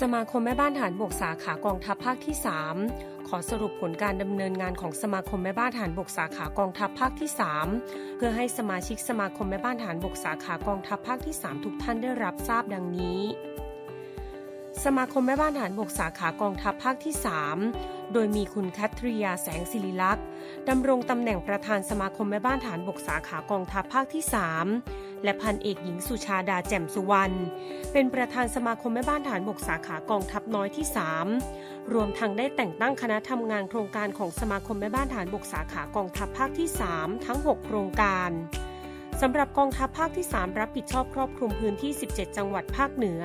สมาคมแม่บ้านฐานบกสาขากองทัพภาคที่ 3 ขอสรุปผลการดำเนินงานของสมาคมแม่บ้านฐานบกสาขากองทัพภาคที่ 3 เพื่อให้สมาชิกสมาคมแม่บ้านฐานบกสาขากองทัพภาคที่ 3 ทุกท่านได้รับทราบดังนี้ สมาคมแม่บ้านฐานบกสาขากองทัพภาคที่ 3 โดยมีคุณแคทริยาแสงศิริลักษ์ดำรงตำแหน่งประธานสมาคมแม่บ้านฐานบกสาขากองทัพภาคที่ 3 และพันเอกหญิงสุชาดาแจ่มสุวรรณ เป็นประธานสมาคมแม่บ้านฐานบกสาขากองทัพน้อยที่ 3 รวมทั้งได้แต่งตั้งคณะทำงานโครงการของสมาคมแม่บ้านฐานบกสาขากองทัพภาคที่ 3 ทั้ง 6 โครงการสำหรับกองทัพภาคที่ 3 รับผิดชอบครอบคลุมพื้นที่ 17 จังหวัดภาคเหนือ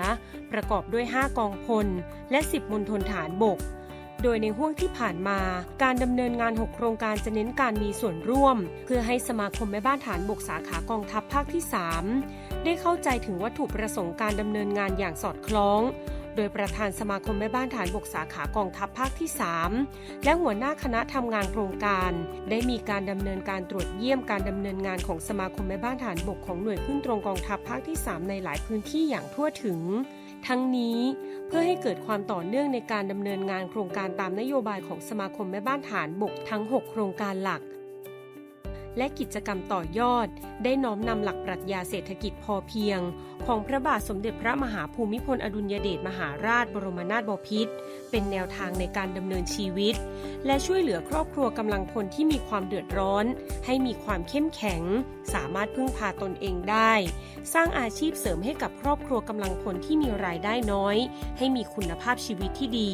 ประกอบด้วย 5 กองพล และ 10มณฑลฐานบก โดยในห่วงที่ผ่านมา การดำเนินงาน 6 โครงการจะเน้นการมีส่วนร่วม เพื่อให้สมาคมแม่บ้านฐานบกสาขากองทัพภาคที่ 3 ได้เข้าใจถึงวัตถุประสงค์การดำเนินงานอย่างสอดคล้องโดยประธานสมาคมแม่บ้านฐานบกสาขากองทัพภาคที่ 3 และหัวหน้าคณะทำงานโครงการ ได้มีการดำเนินการตรวจเยี่ยมการดำเนินงานของสมาคมแม่บ้านฐานบกของหน่วยขึ้นตรงกองทัพภาคที่ 3 ในหลายพื้นที่อย่างทั่วถึง ทั้งนี้เพื่อให้เกิดความต่อเนื่องในการดำเนินงานโครงการตามนโยบายของสมาคมแม่บ้านฐานบกทั้ง 6 โครงการหลัก และกิจกรรมต่อยอด ได้น้อมนำหลักปรัชญาเศรษฐกิจพอเพียง ของพระบาทสมเด็จพระมหาภูมิพลอดุลยเดชมหาราชบรมนาถบพิตรเป็นแนวทางในการดำเนินชีวิต และช่วยเหลือครอบครัวกำลังพลที่มีความเดือดร้อน ให้มีความเข้มแข็ง สามารถพึ่งพาตนเองได้ สร้างอาชีพเสริมให้กับครอบครัวกำลังพลที่มีรายได้น้อย ให้มีคุณภาพชีวิตที่ดี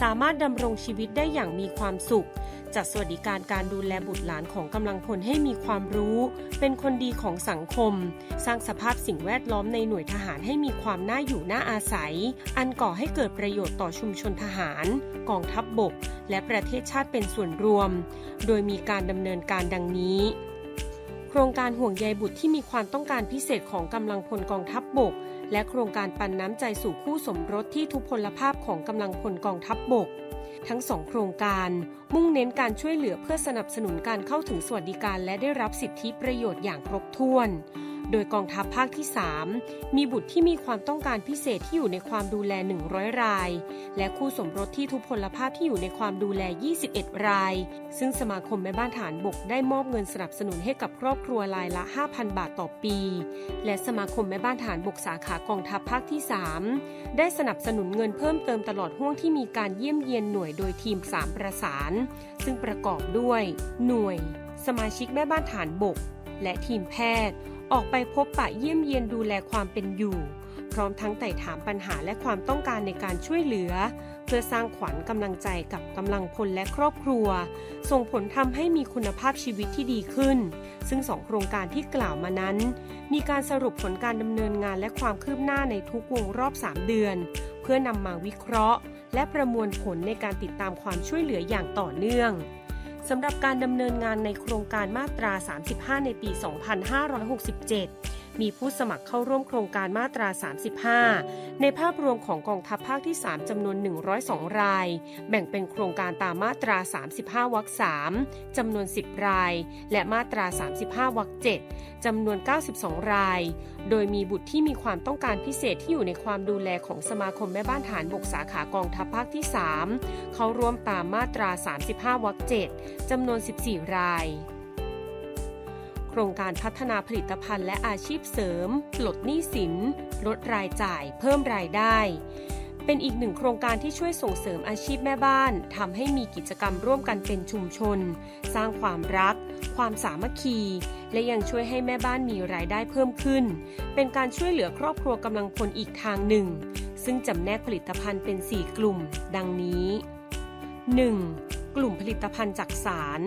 สามารถดำรงชีวิตได้อย่างมีความสุข จัดสวัสดิการการดูแลบุตรหลานของกำลังพลให้มีความรู้ เป็นคนดีของสังคม สร้างสภาพสิ่งแวดล้อมในหน่วยทหารให้มีความน่าอยู่น่าอาศัย อันก่อให้เกิดประโยชน์ต่อชุมชนทหาร กองทัพบบก และประเทศชาติเป็นส่วนรวม โดยมีการดำเนินการดังนี้โครงการห่วงใยบุตรที่มีความต้องการพิเศษของกำลังพลกองทัพบบก และโครงการปันน้ำใจสู่คู่สมรสที่ทุพพลภาพของกำลังพลกองทัพบบก ทั้งสองโครงการ มุ่งเน้นการช่วยเหลือเพื่อสนับสนุนการเข้าถึงสวัสดิการและได้รับสิทธิประโยชน์อย่างครบถ้วน โดยกองทัพภาคที่ 3 มีบุตรที่มีความต้องการพิเศษที่อยู่ในความดูแล 100 ราย และคู่สมรสที่ทุพพลภาพที่อยู่ในความดูแล 21 ราย ซึ่งสมาคมแม่บ้านฐานบกได้มอบเงินสนับสนุนให้กับครอบครัวรายละ 5,000 บาทต่อปี และสมาคมแม่บ้านฐานบกสาขากองทัพภาคที่ 3 ได้สนับสนุนเงินเพิ่มเติมตลอดห่วงที่มีการเยี่ยมเยียนหน่วยโดยทีม 3 ประสาน ซึ่งประกอบด้วย หน่วย สมาชิกแม่บ้านฐานบก และทีมแพทย์ ออกไปพบปะเยี่ยมเยียนดูแลความเป็นอยู่ พร้อมทั้งไต่ถามปัญหาและความต้องการในการช่วยเหลือ เพื่อสร้างขวัญกำลังใจกับกำลังพลและครอบครัว ส่งผลทำให้มีคุณภาพชีวิตที่ดีขึ้น ซึ่งสองโครงการที่กล่าวมานั้น มีการสรุปผลการดำเนินงานและความคืบหน้าในทุกวงรอบ 3 เดือน เพื่อนำมาวิเคราะห์ และประมวลผลในการติดตามความช่วยเหลืออย่างต่อเนื่อง สำหรับการดำเนินงานในโครงการมาตรา 35 ในปี 2567 มีผู้สมัครเข้าร่วมโครงการมาตรา 35 ในภาพรวมของกองทัพภาคที่ 3 จำนวน 102 ราย แบ่งเป็นโครงการตามมาตรา 35 วรรค3จำนวน 10 ราย และมาตรา 35 วรรค7จำนวน 92 ราย โดยมีบุตรที่มีความต้องการพิเศษที่อยู่ในความดูแลของสมาคมแม่บ้านฐานบกสาขากองทัพภาคที่ 3 เขาร่วมตามมาตรา 35 วรรค7จำนวน 14 ราย โครงการพัฒนาผลิตภัณฑ์และอาชีพเสริมลดหนี้สิน ลดรายจ่าย เพิ่มรายได้ เป็นอีกหนึ่งโครงการที่ช่วยส่งเสริมอาชีพแม่บ้านทำให้มีกิจกรรมร่วมกันเป็นชุมชน สร้างความรัก ความสามัคคี และยังช่วยให้แม่บ้านมีรายได้เพิ่มขึ้น เป็นการช่วยเหลือครอบครัวกำลังพลอีกทางหนึ่ง ซึ่งจำแนกผลิตภัณฑ์เป็น 4 กลุ่ม ดังนี้ 1. กลุ่มผลิตภัณฑ์จากสาร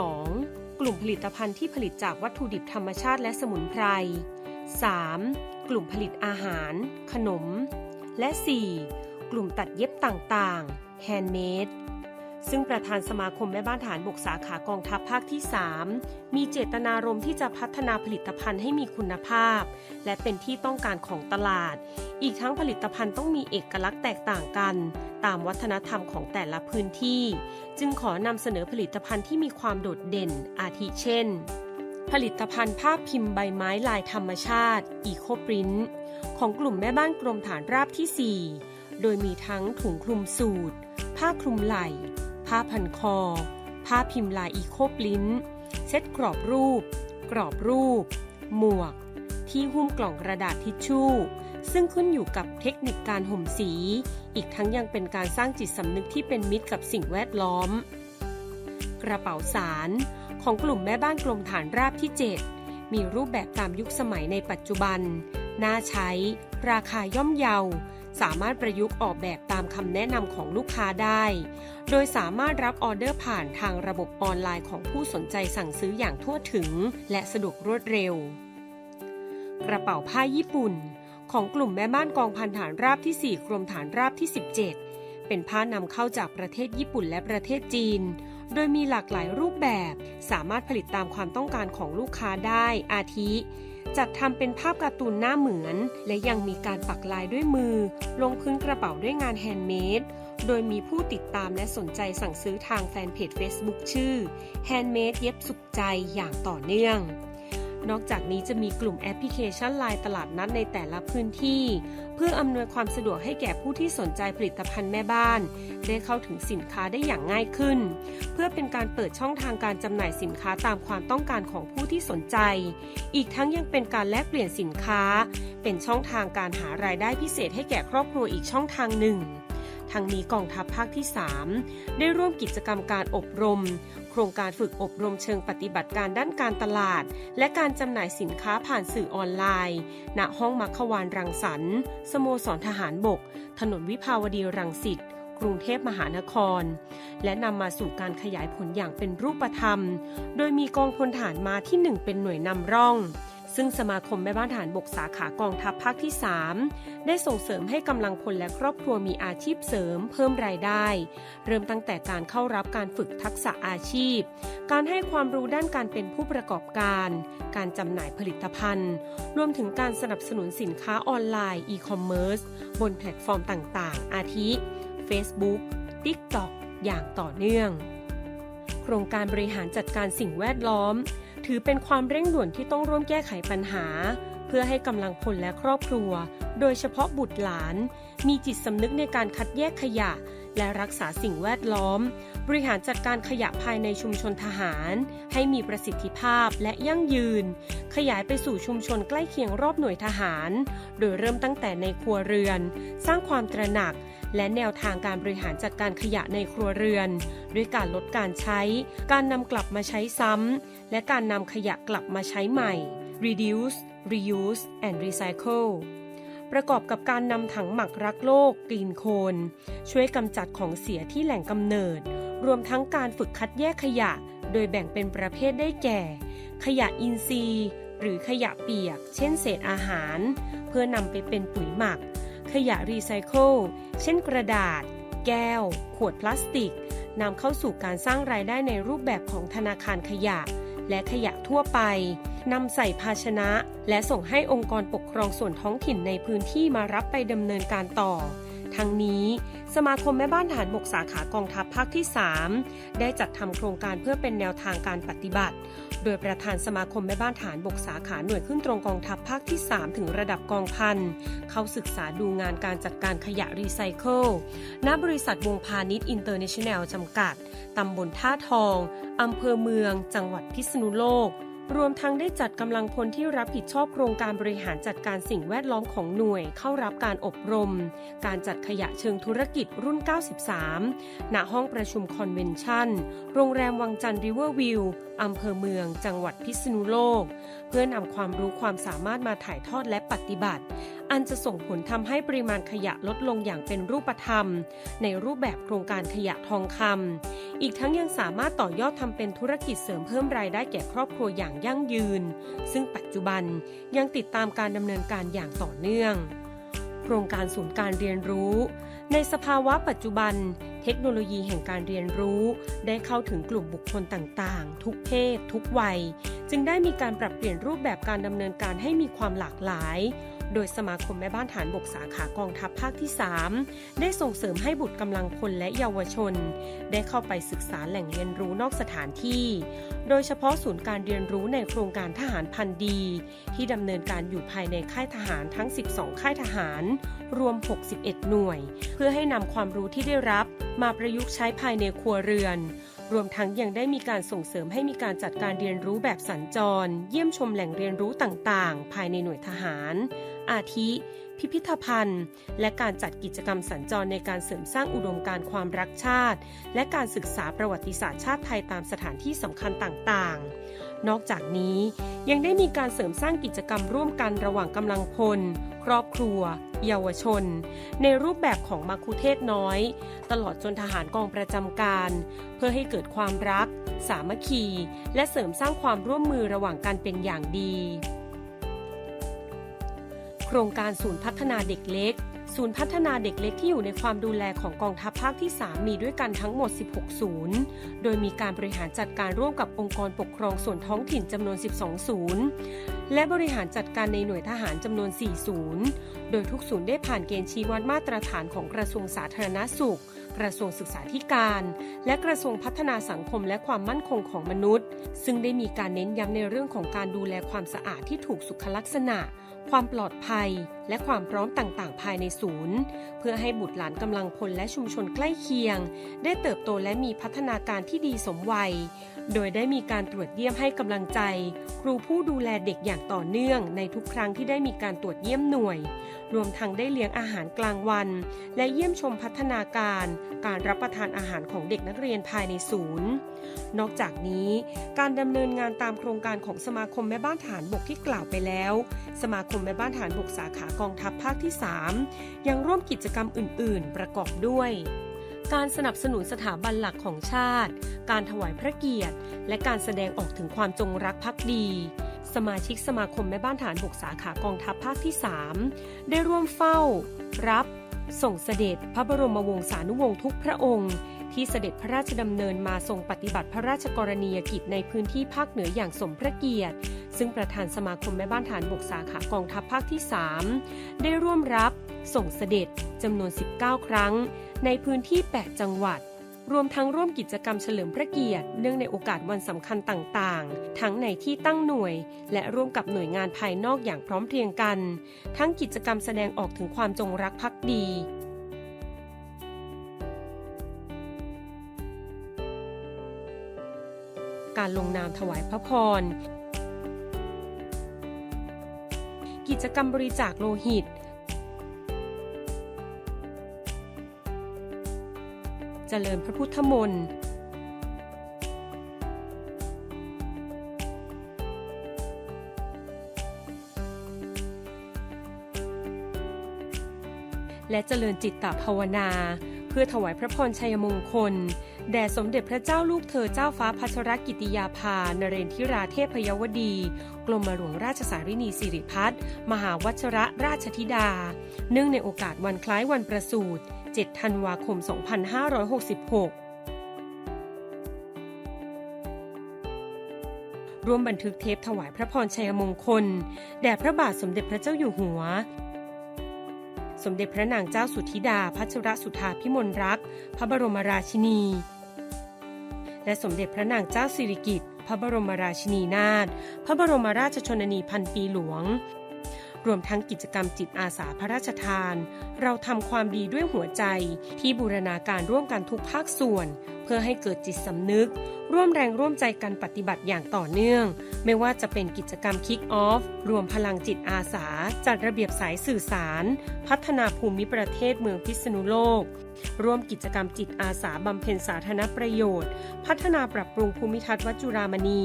2. กลุ่มผลิตภัณฑ์ที่ผลิตจากวัตถุดิบธรรมชาติและสมุนไพร 3. กลุ่มผลิตอาหาร ขนม และ 4. กลุ่มตัดเย็บต่างๆ handmade ซึ่งประธานสมาคมแม่บ้านฐานบกสาขากองทัพภาคที่ 3 มีเจตนารมณ์ที่จะพัฒนาผลิตภัณฑ์ให้มีคุณภาพ และเป็นที่ต้องการของตลาด อีกทั้งผลิตภัณฑ์ต้องมีเอกลักษณ์แตกต่างกัน ตามวัฒนธรรมของแต่ละพื้นที่ จึงขอนำเสนอผลิตภัณฑ์ที่มีความโดดเด่น อาทิเช่น ผลิตภัณฑ์ภาพพิมพ์ใบไม้ลายธรรมชาติอีโคปรินของกลุ่มแม่บ้านกรมฐานราบที่ 4 โดยมีทั้งถุงคลุมสูทผ้าคลุมไหล่ ผ้าพันคอ ผ้าพิมพ์ลายอีโคปลิ้น เซ็ตกรอบรูป กรอบรูป หมวก ที่หุ้มกล่องกระดาษทิชชู่ ซึ่งขึ้นอยู่กับเทคนิคการห่มสี อีกทั้งยังเป็นการสร้างจิตสำนึกที่เป็นมิตรกับสิ่งแวดล้อม กระเป๋าสาร ของกลุ่มแม่บ้านกรมฐานราบที่ 7 มีรูปแบบตามยุคสมัยในปัจจุบัน น่าใช้ ราคาย่อมเยา สามารถประยุกต์ออกแบบตามคำแนะนำของลูกค้าได้ โดยสามารถรับออเดอร์ผ่านทางระบบออนไลน์ของผู้สนใจสั่งซื้ออย่างทั่วถึง และสะดวกรวดเร็ว กระเป๋าผ้าญี่ปุ่น ของกลุ่มแม่บ้านกองพันฐานราบที่ 4 กรมฐานราบที่ 17 เป็นผ้านำเข้าจากประเทศญี่ปุ่นและประเทศจีนโดยมีหลากหลายรูปแบบ สามารถผลิตตามความต้องการของลูกค้าได้ อาทิ จัดทำเป็นภาพการ์ตูนหน้าเหมือน และยังมีการปักลายด้วยมือ ลงพื้นกระเป๋าด้วยงานแฮนด์เมดโดยมีผู้ติดตามและสนใจสั่งซื้อทางแฟนเพจ Facebook ชื่อ Handmade เย็บสุขใจอย่างต่อเนื่อง นอกจากนี้จะมีกลุ่มแอปพลิเคชันไลน์ตลาดนัดในแต่ละพื้นที่ เพื่ออำนวยความสะดวกให้แก่ผู้ที่สนใจผลิตภัณฑ์แม่บ้าน ได้เข้าถึงสินค้าได้อย่างง่ายขึ้น เพื่อเป็นการเปิดช่องทางการจำหน่ายสินค้าตามความต้องการของผู้ที่สนใจ อีกทั้งยังเป็นการแลกเปลี่ยนสินค้า เป็นช่องทางการหารายได้พิเศษให้แก่ครอบครัวอีกช่องทางหนึ่งทางนี้กองทัพภาคที่ 3 ได้ร่วมกิจกรรมการอบรม โครงการฝึกอบรมเชิงปฏิบัติการด้านการตลาด และการจำหน่ายสินค้าผ่านสื่อออนไลน์ ณ ห้องมัคควานรังสรรค์สโมสรทหารบก ถนนวิภาวดีรังสิตกรุงเทพมหานคร และนำมาสู่การขยายผลอย่างเป็นรูปธรรม โดยมีกองพลฐานมาที่ 1 เป็นหน่วยนำร่อง ซึ่งสมาคมแม่บ้านฐานบกสาขากองทัพภาคที่ 3 ได้ส่งเสริมให้กำลังพลและครอบครัวมีอาชีพเสริม เพิ่มรายได้ เริ่มตั้งแต่การเข้ารับการฝึกทักษะอาชีพ การให้ความรู้ด้านการเป็นผู้ประกอบการ การจำหน่ายผลิตภัณฑ์ รวมถึงการสนับสนุนสินค้าออนไลน์อีคอมเมิร์ซบนแพลตฟอร์มต่างๆ อาทิ Facebook TikTok อย่างต่อเนื่อง โครงการบริหารจัดการสิ่งแวดล้อม ถือเป็นความเร่งด่วนที่ต้องร่วมแก้ไขปัญหา เพื่อให้กำลังพลและครอบครัว โดยเฉพาะบุตรหลาน มีจิตสำนึกในการคัดแยกขยะ และรักษาสิ่งแวดล้อม บริหารจัดการขยะภายในชุมชนทหาร ให้มีประสิทธิภาพและยั่งยืน ขยายไปสู่ชุมชนใกล้เคียงรอบหน่วยทหาร โดยเริ่มตั้งแต่ในครัวเรือน สร้างความตระหนัก และแนวทางการบริหารจัดการขยะในครัวเรือน ด้วยการลดการใช้ การนำกลับมาใช้ซ้ำ และการนำขยะกลับมาใช้ใหม่ reduce reuse and recycle ประกอบกับการนำถังหมักรักโลกกรีนโคน ช่วยกำจัดของเสียที่แหล่งกำเนิด รวมทั้งการฝึกคัดแยกขยะ โดยแบ่งเป็นประเภทได้แก่ ขยะอินทรีย์ หรือขยะเปียก เช่นเศษอาหาร เพื่อนำไปเป็นปุ๋ยหมัก ขยะรีไซเคิล เช่นกระดาษ แก้ว ขวดพลาสติกนำเข้าสู่การสร้างรายได้ในรูปแบบของธนาคารขยะ และขยะทั่วไปนำใส่ภาชนะ และส่งให้องค์กรปกครองส่วนท้องถิ่นในพื้นที่มารับไปดำเนินการต่อ ทั้งนี้ สมาคมแม่บ้านฐานบกสาขากองทัพภาคที่ 3 ได้จัดทำโครงการเพื่อเป็นแนวทางการปฏิบัติ โดยประธานสมาคมแม่บ้านฐานบกสาขาหน่วยขึ้นตรงกองทัพภาคที่ 3 ถึงระดับกองพันเข้าศึกษาดูงานการจัดการขยะรีไซเคิลณบริษัทวงพาณิชย์อินเตอร์เนชั่นแนลจำกัดตำบลท่าทองอำเภอเมือง จังหวัดพิษณุโลก รวมทั้งได้จัดกำลังพลที่รับผิดชอบโครงการบริหารจัดการสิ่งแวดล้อมของหน่วย เข้ารับการอบรม การจัดขยะเชิงธุรกิจรุ่น 93 ณ ห้องประชุมคอนเวนชั่น โรงแรมวังจันทร์ริเวอร์วิวอำเภอเมือง จังหวัดพิษณุโลก เพื่อนำความรู้ความสามารถมาถ่ายทอดและปฏิบัติ อันจะส่งผลทำให้ปริมาณขยะลดลงอย่างเป็นรูปธรรม ในรูปแบบโครงการขยะทองคำอีกทั้งยังสามารถต่อยอดทำเป็นธุรกิจเสริมเพิ่มรายได้แก่ครอบครัวอย่างยั่งยืน ซึ่งปัจจุบันยังติดตามการดำเนินการอย่างต่อเนื่อง โครงการศูนย์การเรียนรู้ ในสภาวะปัจจุบัน เทคโนโลยีแห่งการเรียนรู้ ได้เข้าถึงกลุ่มบุคคลต่างๆ ทุกเพศ ทุกวัย จึงได้มีการปรับเปลี่ยนรูปแบบการดำเนินการให้มีความหลากหลาย โดยสมาคมแม่บ้านฐานบกสาขากองทัพภาคที่ 3 ได้ส่งเสริมให้บุตรกำลังพลและเยาวชน ได้เข้าไปศึกษาแหล่งเรียนรู้นอกสถานที่ โดยเฉพาะศูนย์การเรียนรู้ในโครงการทหารพันธุ์ดี ที่ดำเนินการอยู่ภายในค่ายทหารทั้ง 12 ค่ายทหาร รวม 61 หน่วย เพื่อให้นำความรู้ที่ได้รับมาประยุกต์ใช้ภายในครัวเรือนรวมทั้งยังได้มีการส่งเสริมให้มีการจัดการเรียนรู้แบบสัญจร เยี่ยมชมแหล่งเรียนรู้ต่างๆ ภายในหน่วยทหาร อาทิ พิพิธภัณฑ์ และการจัดกิจกรรมสัญจรในการเสริมสร้างอุดมการความรักชาติ และการศึกษาประวัติศาสตร์ชาติไทยตามสถานที่สำคัญต่างๆ นอกจากนี้ยังได้มีการเสริมสร้างกิจกรรมร่วมกันระหว่างกำลังพล ครอบครัว เยาวชน ในรูปแบบของมัคคุเทศน้อย ตลอดจนทหารกองประจำการ เพื่อให้เกิดความรัก สามัคคี และเสริมสร้างความร่วมมือระหว่างกันเป็นอย่างดี โครงการศูนย์พัฒนาเด็กเล็ก ศูนย์พัฒนาเด็กเล็กที่อยู่ในความดูแลของกองทัพภาคที่ 3 มีด้วยกันทั้งหมด 16 ศูนย์ โดยมีการบริหารจัดการร่วมกับองค์กรปกครองส่วนท้องถิ่นจำนวน 12 ศูนย์ และบริหารจัดการในหน่วยทหารจำนวน 4 ศูนย์ โดยทุกศูนย์ได้ผ่านเกณฑ์ชี้วัดมาตรฐานของกระทรวงสาธารณสุข ระทรวงศึกษาธิการ และกระทรวงพัฒนาสังคมและความมั่นคงของมนุษย์ ซึ่งได้มีการเน้นย้ำในเรื่องของการดูแลความสะอาดที่ถูกสุขลักษณะ ความปลอดภัย และความพร้อมต่างๆ ภายในศูนย์ เพื่อให้บุตรหลานกำลังพลและชุมชนใกล้เคียง ได้เติบโตและมีพัฒนาการที่ดีสมวัย โดยได้มีการตรวจเยี่ยมให้กำลังใจ ครูผู้ดูแลเด็กอย่างต่อเนื่อง ในทุกครั้งที่ได้มีการตรวจเยี่ยมหน่วย รวมทั้งได้เลี้ยงอาหารกลางวัน และเยี่ยมชมพัฒนาการ การรับประทานอาหารของเด็กนักเรียนภายในศูนย์ นอกจากนี้ การดำเนินงานตามโครงการของสมาคมแม่บ้านฐานบกที่กล่าวไปแล้ว สมาคมแม่บ้านฐานบกสาขากองทัพภาคที่ 3 ยังร่วมกิจกรรมอื่น ๆ ประกอบด้วย การสนับสนุนสถาบันหลักของชาติ การถวายพระเกียรติ และการแสดงออกถึงความจงรักภักดี สมาชิกสมาคมแม่บ้านฐานบกสาขากองทัพภาคที่ 3 ได้ร่วมเฝ้า รับ ส่งเสด็จพระบรมวงศานุวงศ์ทุกพระองค์ที่เสด็จพระราชดำเนินมาทรงปฏิบัติพระราชกรณียกิจในพื้นที่ภาคเหนืออย่างสมพระเกียรติ ซึ่งประธานสมาคมแม่บ้านฐานบกสาขากองทัพภาคที่ 3 ได้ร่วมรับ ส่งเสด็จจำนวน 19 ครั้ง ในพื้นที่ 8 จังหวัด รวมทั้งร่วมกิจกรรมเฉลิมพระเกียรติ เนื่องในโอกาสวันสำคัญต่างๆ ทั้งในที่ตั้งหน่วย และร่วมกับหน่วยงานภายนอกอย่างพร้อมเพรียงกัน ทั้งกิจกรรมแสดงออกถึงความจงรักภักดีการลงนามถวายพระพร กิจกรรมบริจาคโลหิต เจริญพระพุทธมนต์และเจริญจิตตภาวนา เพื่อถวายพระพรชัยมงคล แด่สมเด็จพระเจ้าลูกเธอเจ้าฟ้าพัชรกิติยาภานเรนทิราเทพยวดี กรมหลวงราชสารินีสิริพัฒน์มหาวัชระราชธิดา เนื่องในโอกาสวันคล้ายวันประสูติ 7 ธันวาคม 2566ร่วมบันทึกเทปถวายพระพรชัยมงคล แด่พระบาทสมเด็จพระเจ้าอยู่หัว สมเด็จพระนางเจ้าสุธิดาพัชรสุธาพิมลรัก พระบรมราชินี และสมเด็จพระนางเจ้าสิริกิติ์พระบรมราชินีนาถพระบรมราชชนนีพันปีหลวง รวมทั้งกิจกรรมจิตอาสาพระราชทาน เราทำความดีด้วยหัวใจที่บูรณาการร่วมกันทุกภาคส่วน เพื่อให้เกิดจิตสำนึก ร่วมแรงร่วมใจกันปฏิบัติอย่างต่อเนื่อง ไม่ว่าจะเป็นกิจกรรม Kick Off รวมพลังจิตอาสา จัดระเบียบสายสื่อสาร พัฒนาภูมิประเทศเมืองพิษณุโลก ร่วมกิจกรรมจิตอาสาบำเพ็ญสาธารณประโยชน์ พัฒนาปรับปรุงภูมิทัศน์วัดจุรามณี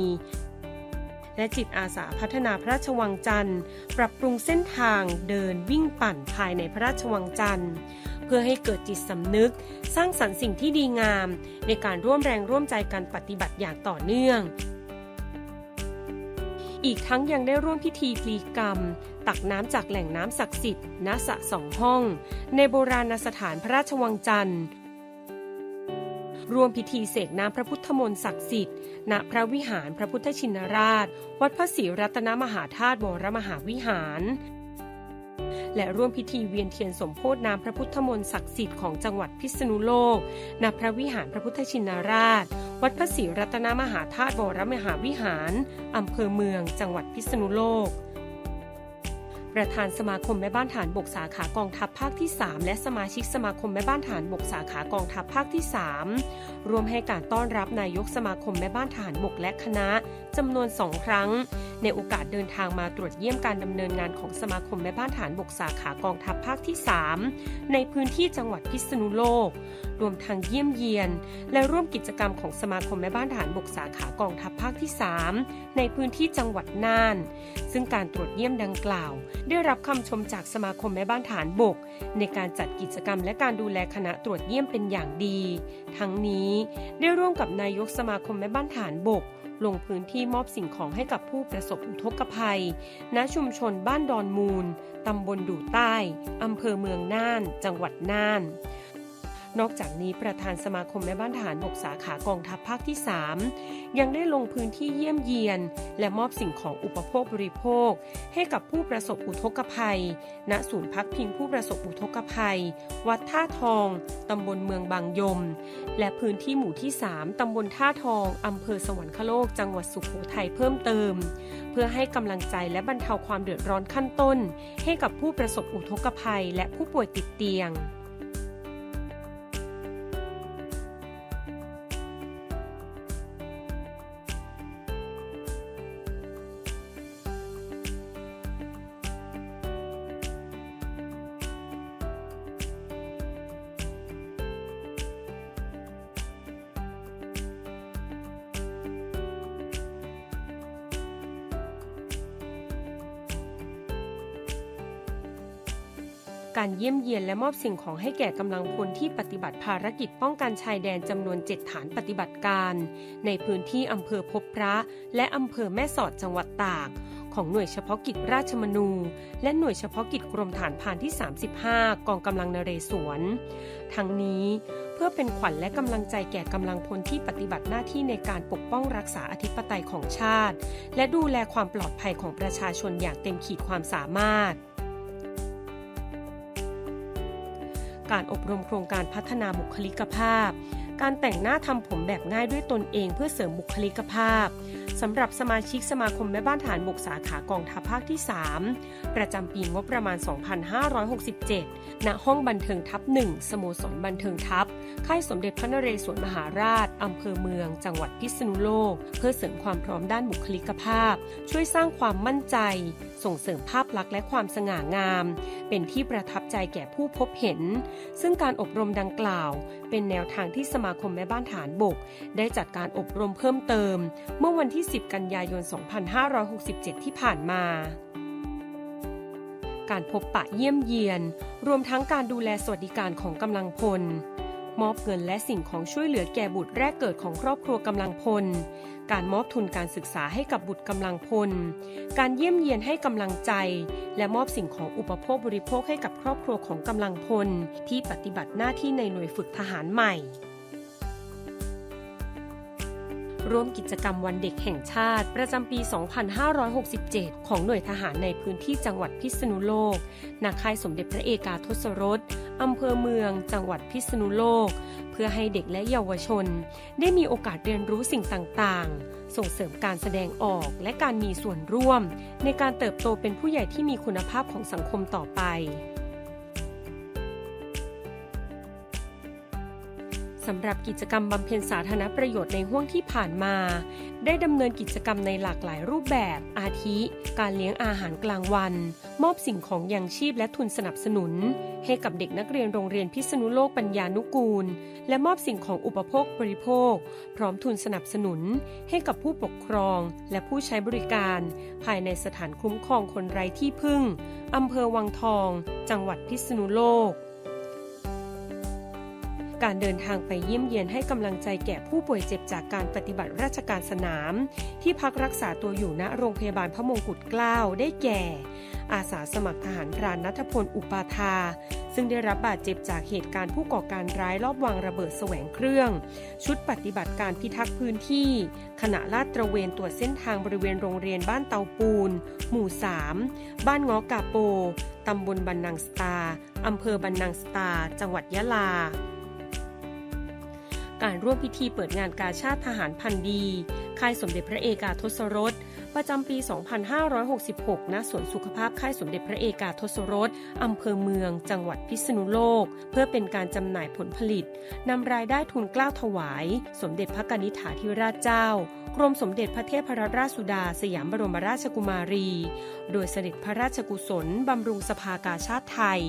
และจิตอาสาพัฒนาพระราชวังจันทร์ ปรับปรุงเส้นทางเดินวิ่งปั่นภายในพระราชวังจันทร์ เพื่อให้เกิดจิตสำนึก สร้างสรรค์สิ่งที่ดีงาม ในการร่วมแรงร่วมใจกันปฏิบัติอย่างต่อเนื่อง อีกทั้งยังได้ร่วมพิธีพลีกรรม ตักน้ำจากแหล่งน้ำศักดิ์สิทธิ์ณสะสองห้อง ในโบราณสถานพระราชวังจันทร์ ร่วมพิธีเสกน้ำพระพุทธมนต์ศักดิ์สิทธิ์ ณ พระวิหารพระพุทธชินราช วัดพระศรีรัตนมหาธาตุวรมหาวิหาร และร่วมพิธีเวียนเทียนสมโพธน้ำพระพุทธมนต์ศักดิ์สิทธิ์ของจังหวัดพิษณุโลก ณ พระวิหารพระพุทธชินราช วัดพระศรีรัตนมหาธาตุวรมหาวิหารอำเภอเมือง จังหวัดพิษณุโลก ประธานสมาคมแม่บ้านฐานบกสาขากองทัพภาคที่ 3 และสมาชิกสมาคมแม่บ้านฐานบกสาขากองทัพภาคที่ 3 รวมให้การต้อนรับนายกสมาคมแม่บ้านฐานบกและคณะจำนวนสองครั้ง ในโอกาสเดินทางมาตรวจเยี่ยมการดำเนินงานของสมาคมแม่บ้านฐานบกสาขากองทัพภาคที่ 3 ในพื้นที่จังหวัดพิษณุโลก รวมทางเยี่ยมเยียน และร่วมกิจกรรมของสมาคมแม่บ้านฐานบกสาขากองทัพภาคที่ 3 ในพื้นที่จังหวัดน่าน ซึ่งการตรวจเยี่ยมดังกล่าวได้รับคำชมจากสมาคมแม่บ้านฐานบก ในการจัดกิจกรรมและการดูแลคณะตรวจเยี่ยมเป็นอย่างดี ทั้งนี้ได้ร่วมกับนายกสมาคมแม่บ้านฐานบก ลงพื้นที่มอบสิ่งของให้กับผู้ประสบอุทกภัย ณ ชุมชนบ้านดอนมูล ตำบลดู่ใต้ อำเภอเมืองน่าน จังหวัดน่าน นอกจากนี้ประธานสมาคมแม่บ้านทหารบกสาขากองทัพภาคที่ 3 ยังได้ลงพื้นที่เยี่ยมเยียน และมอบสิ่งของอุปโภคบริโภค ให้กับผู้ประสบอุทกภัย ณศูนย์พักพิงผู้ประสบอุทกภัย วัดท่าทองตำบลเมืองบางยม และพื้นที่หมู่ที่ 3ตำบลท่าทองอำเภอสวรรคโลก จังหวัดสุโขทัยเพิ่มเติม เพื่อให้กำลังใจและบรรเทาความเดือดร้อนขั้นต้น ให้กับผู้ประสบอุทกภัย และผู้ป่วยติดเตียง การเยี่ยมเยียนและมอบสิ่งของให้แก่กำลังพลที่ปฏิบัติภารกิจป้องกันชายแดนจำนวน 7 ฐานปฏิบัติการ ในพื้นที่อำเภอพบพระ และอำเภอแม่สอดจังหวัดตาก ของหน่วยเฉพาะกิจราชมนู และหน่วยเฉพาะกิจกรมฐานพานที่ 35 กองกำลังนเรศวร ทั้งนี้เพื่อเป็นขวัญและกำลังใจแก่กำลังพลที่ปฏิบัติหน้าที่ในการปกป้องรักษาอธิปไตยของชาติ และดูแลความปลอดภัยของประชาชนอย่างเต็มขีดความสามารถ การอบรมโครงการพัฒนาบุคลิกภาพ การแต่งหน้าทำผมแบบง่ายด้วยตนเองเพื่อเสริมบุคลิกภาพสำหรับสมาชิกสมาคมแม่บ้านฐานบกสาขากองทัพภาคที่ 3 ประจำปีงบประมาณ 2567 ณ ห้องบันเทิงทัพหนึ่งสโมสรบันเทิงทัพค่ายสมเด็จพระนเรศวรมหาราช อำเภอเมือง จังหวัดพิษณุโลก เพื่อเสริมความพร้อมด้านบุคลิกภาพ ช่วยสร้างความมั่นใจ ส่งเสริมภาพลักษณ์และความสง่างาม เป็นที่ประทับใจแก่ผู้พบเห็น ซึ่งการอบรมดังกล่าว เป็นแนวทางที่สมาคมแม่บ้านฐานบก ได้จัดการอบรมเพิ่มเติม เมื่อวันที่ 10 กันยายน 2567 ที่ผ่านมาการพบปะเยี่ยมเยียน รวมทั้งการดูแลสวัสดิการของกำลังพล มอบเงินและสิ่งของช่วยเหลือแก่บุตรแรกเกิดของครอบครัวกำลังพล การมอบทุนการศึกษาให้กับบุตรกำลังพล การเยี่ยมเยียนให้กำลังใจ และมอบสิ่งของอุปโภคบริโภคให้กับครอบครัวของกำลังพล ที่ปฏิบัติหน้าที่ในหน่วยฝึกทหารใหม่ร่วมกิจกรรมวันเด็กแห่งชาติประจำปี 2567 ของหน่วยทหารในพื้นที่จังหวัดพิษณุโลกนาค่ายสมเด็จพระเอกาทศรส อำเภอเมือง จังหวัดพิษณุโลก เพื่อให้เด็กและเยาวชน ได้มีโอกาสเรียนรู้สิ่งต่างๆ ส่งเสริมการแสดงออกและการมีส่วนร่วม ในการเติบโตเป็นผู้ใหญ่ที่มีคุณภาพของสังคมต่อไป สำหรับกิจกรรมบำเพ็ญสาธารณประโยชน์ในห่วงที่ผ่านมา ได้ดำเนินกิจกรรมในหลากหลายรูปแบบ อาทิ การเลี้ยงอาหารกลางวัน มอบสิ่งของยังชีพและทุนสนับสนุน ให้กับเด็กนักเรียนโรงเรียนพิษณุโลกปัญญานุกูล และมอบสิ่งของอุปโภคบริโภค พร้อมทุนสนับสนุน ให้กับผู้ปกครอง และผู้ใช้บริการ ภายในสถานคุ้มครองคนไร้ที่พึ่งอำเภอวังทอง จังหวัดพิษณุโลก การเดินทางไปเยี่ยมเยียนให้กำลังใจแก่ผู้ป่วยเจ็บจากการปฏิบัติราชการสนาม ที่พักรักษาตัวอยู่ณโรงพยาบาลพระมงกุฎเกล้าได้แก่ อาสาสมัครทหารพรานนัทพลอุปาทา ซึ่งได้รับบาดเจ็บจากเหตุการณ์ผู้ก่อการร้ายรอบวางระเบิดแสวงเครื่อง ชุดปฏิบัติการพิทักษ์พื้นที่ ขณะลาดตระเวนตรวจเส้นทางบริเวณโรงเรียนบ้านเตาปูน หมู่ 3 บ้านงอกาโปตำบลบันนังสตาอำเภอบันนังสตา จังหวัดยะลา การร่วมพิธีเปิดงานกาชาติทหารพันดี ค่ายสมเด็จพระเอกาทศรส ประจำปี 2566 ณ สวนสุขภาพค่ายสมเด็จพระเอกาทศรส อำเภอเมือง จังหวัดพิษณุโลก เพื่อเป็นการจำหน่ายผลผลิต นำรายได้ทุนกล้าวถวาย สมเด็จพระกนิษฐาธิราชเจ้ากรมสมเด็จพระเทพรัตนราชสุดา สยามบรมราชกุมารี โดยเสด็จพระราชกุศลบำรุงสภากาชาติไทย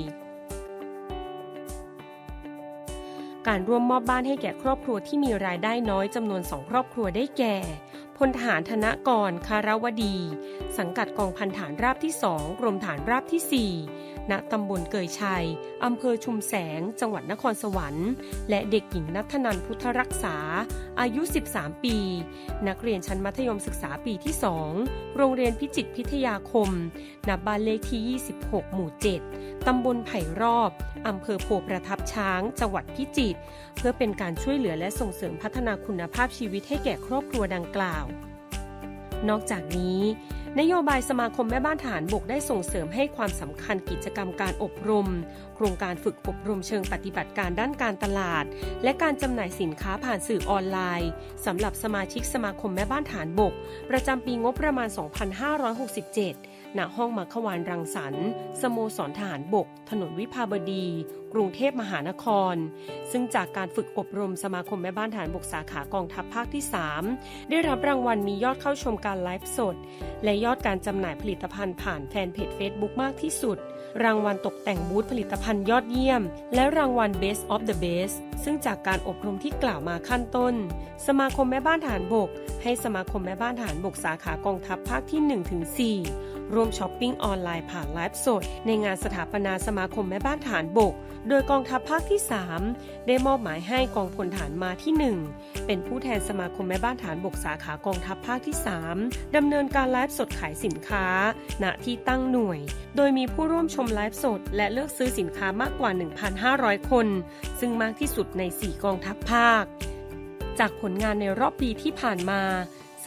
การร่วมมอบบ้านให้แก่ครอบครัวที่มีรายได้น้อยจำนวนสองครอบครัวได้แก่พลทหารธนกรคารวดี สังกัดกองพันฐานราบที่ 2 กรมฐานราบที่ 4 ณตำบลเกยชัย อำเภอชุมแสง จังหวัดนครสวรรค์ และเด็กหญิงนัทนันพุทธรักษา อายุ 13 ปี นักเรียนชั้นมัธยมศึกษาปีที่ 2 โรงเรียนพิจิตพิทยาคมณบ้านเลขที่ 26 หมู่ 7 ตำบลไผ่รอบ อำเภอโพประทับช้าง จังหวัดพิจิตร เพื่อเป็นการช่วยเหลือและส่งเสริมพัฒนาคุณภาพชีวิตให้แก่ครอบครัวดังกล่าว นอกจากนี้ นโยบายสมาคมแม่บ้านทหารบกได้ส่งเสริมให้ความสำคัญกิจกรรมการอบรม โครงการฝึกอบรมเชิงปฏิบัติการด้านการตลาด และการจำหน่ายสินค้าผ่านสื่อออนไลน์สำหรับสมาชิกสมาคมแม่บ้านทหารบก ประจำปีงบประมาณ 2567 ณ ห้องมัคควานรังสรรค์สโมสรทหารบก ถนนวิภาบดีกรุงเทพมหานคร ซึ่งจากการฝึกอบรมสมาคมแม่บ้านทหารบกสาขากองทัพภาคที่ 3 ได้รับรางวัลมียอดเข้าชมการไลฟ์สด และยอดการจำหน่ายผลิตภัณฑ์ผ่านแฟนเพจ Facebook มากที่สุด รางวัลตกแต่งบูธผลิตภัณฑ์ยอดเยี่ยม และรางวัล Best of the Best ซึ่งจากการอบรมที่กล่าวมาขั้นต้น สมาคมแม่บ้านทหารบก ให้สมาคมแม่บ้านทหารบกสาขากองทัพภาคที่ 1-4ร่วมช้อปปิ้งออนไลน์ผ่านไลฟ์สด ในงานสถาปนาสมาคมแม่บ้านทหารบก โดยกองทัพภาคที่ 3 ได้มอบหมายให้กองพลฐานมาที่ 1 เป็นผู้แทนสมาคมแม่บ้านฐานบกสาขากองทัพภาคที่ 3ดำเนินการไลฟ์สดขายสินค้า ณที่ตั้งหน่วย โดยมีผู้ร่วมชมไลฟ์สด และเลือกซื้อสินค้ามากกว่า 1,500 คน ซึ่งมากที่สุดใน 4 กองทัพภาค จากผลงานในรอบปีที่ผ่านมา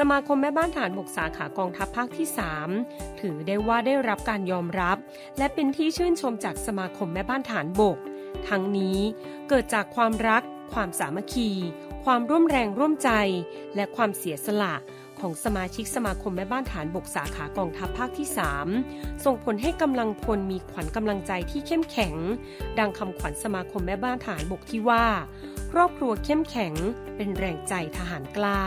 สมาคมแม่บ้านฐานบกสาขากองทัพภาคที่ 3 ถือได้ว่าได้รับการยอมรับ และเป็นที่ชื่นชมจากสมาคมแม่บ้านฐานบก ทั้งนี้เกิดจากความรัก ความสามัคคี ความร่วมแรงร่วมใจ และความเสียสละของสมาชิกสมาคมแม่บ้านฐานบกสาขากองทัพภาคที่ 3 ส่งผลให้กำลังพลมีขวัญกำลังใจที่เข้มแข็ง ดังคำขวัญสมาคมแม่บ้านฐานบกที่ว่า ครอบครัวเข้มแข็ง เป็นแรงใจทหารกล้า